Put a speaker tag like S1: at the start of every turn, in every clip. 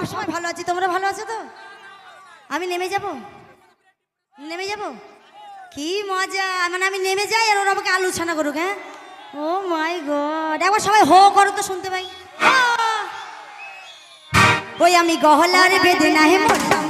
S1: আমি সময় ভালো আছি। তোমরা ভালো আছো তো? আমি নেমে যাব? নেমে যাব? কি মজা। মানে আমি নেমে যাই আর ওরা আমাকে আলোচনা করুক হ্যাঁ? Oh my God. একবার সবাই হো করো তো শুনতে পাই! ওই আমি গহলার বেদে নাহে মরলাম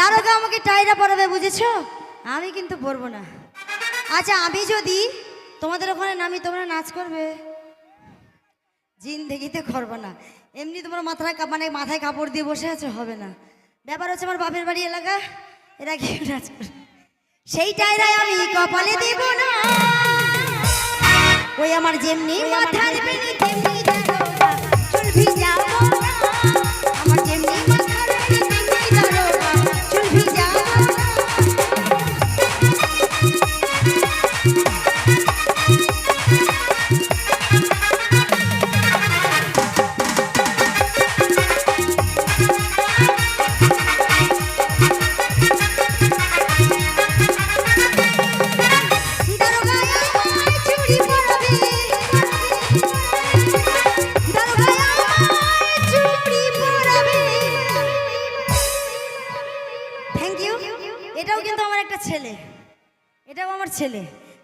S1: দারোগা আমাকে টাইরা পরাবে বুঝেছ? আমি কিন্তু পরবো না। আচ্ছা আমি যদি তোমাদের ওখানে নামি তোমরা নাচ করবে। জিন্দেগিতে করব না। এমনি তোমরা মাথায় কাপ- মানে মাথায় কাপড় দিয়ে বসে আছো হবে না। ব্যাপার হচ্ছে আমার বাপের বাড়ি এলাকা এরা কি নাচ করে সেই টাইরাই আমি কপালে দেব না। ওই আমার যেমনি মাথার বেনি তেমনি থ্যাংক ইউ এটাও কিন্তু আমার একটা ছেলে। এটাও আমার ছেলে।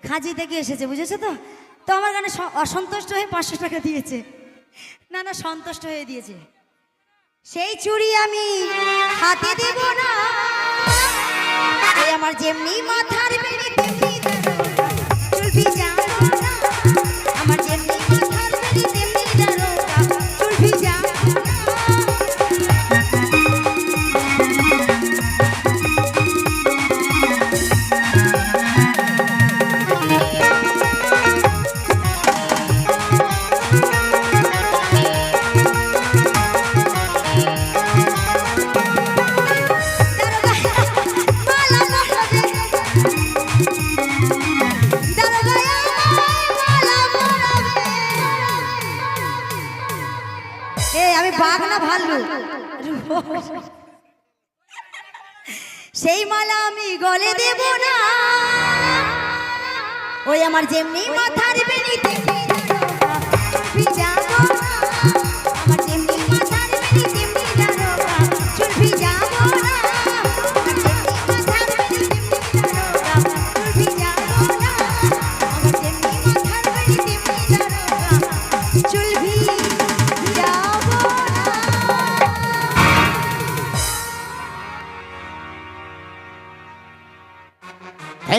S1: খাঁজি থেকে এসেছে, বুঝেছ তো? তো আমার গানে অসন্তুষ্ট হয়ে পাঁচশো টাকা দিয়েছে। না না, সন্তুষ্ট হয়ে দিয়েছে। সেই চুড়ি আমি হাতে দেব না। আমার যেমনি মাথার বেনি বাঘ সেই মালা আমি গলে দেব না। ওই আমার যেমনি মাথার বেনি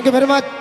S2: থ্যাংক ইউ ভেরি মাচ